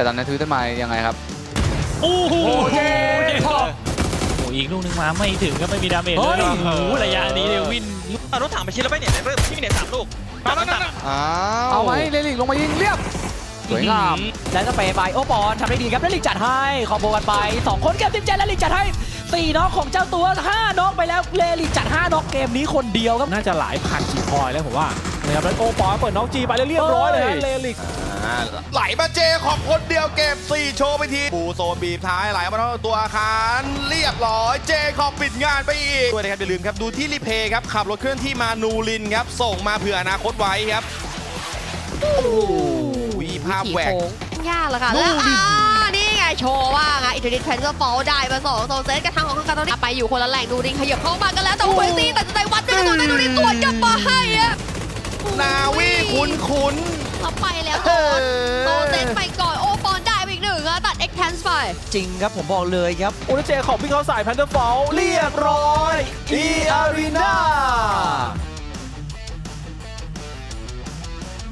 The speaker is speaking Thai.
แต่ตอนนี้ทวิตเตอร์มายังไงครับ โอ้โหเจเจคคออบบโอ้อีกลูกหนึงมาไม่ถึงก็ไม่มีดาเมจเลยเฮ้ยโอ้โหระยะนี้เนี่ยวินเอารถถังไปชิ้นแล้วไปเนี่ยเริ่มที่มีเนี่ยสามลูกนั่นนั่นนั่นอ้าเอาวไหมเลลิกลงมายิงเรียบสวยงามแล้วก็เปย์ไปโอปอนทำได้ดีครับแล้วลิกจัดให้คอมโบกันไป 2 คนเก็บทิมเจนแล้วลิกจัดให้4น็อกของเจ้าตัว5น็อกไปแล้วเลลิกจัด5น็อกเกมนี้คนเดียวครับน่าจะหลายพันจีพอยแล้วผมว่านะครับแล้วโอปอนเปิดน้องจีไปแล้วเรียบร้อยเลยฮะเลลิกอ่า ไหลมาเจขอบคนเดียวเก็บ 4 โชว์ไปทีบูโซนบีบท้ายไหลมาทั้งตัวอาคารเรียบร้อยเจขอบปิดงานไปอีกด้วยนะครับอย่าลืมครับดูที่รีเพย์ครับขับรถเคลื่อนที่มานูรินครับส่งมาเผื่ออนาคตไว้ครับโอ้โหภาพแหวกยากแล้วค่ะแล้วอ่านี่ไงโชว์ว่าไงอิตาลีแพนเซอร์ฟอลได้มาสองโซเซตกระทั่งของข้างกันตอนนี้ไปอยู่คนละแหล่งดูดิงขยับเข้ามากันแล้วแต่ว่าเวซี่ตัดสินใจวัดด้วยตัวแต่ดูดิสวนกลับมาให้อะนาวีคุ้นคุ้น เราไปแล้วๆโดนโซเซตไปก่อนโอปอนได้ไปอีกหนึ่งอะตัดเอ็กแทนส์ไป จริงครับผมบอกเลยครับ โอเจของพี่เขาใส่แพนเทอร์ฟอลเรียบร้อยอีอารีนา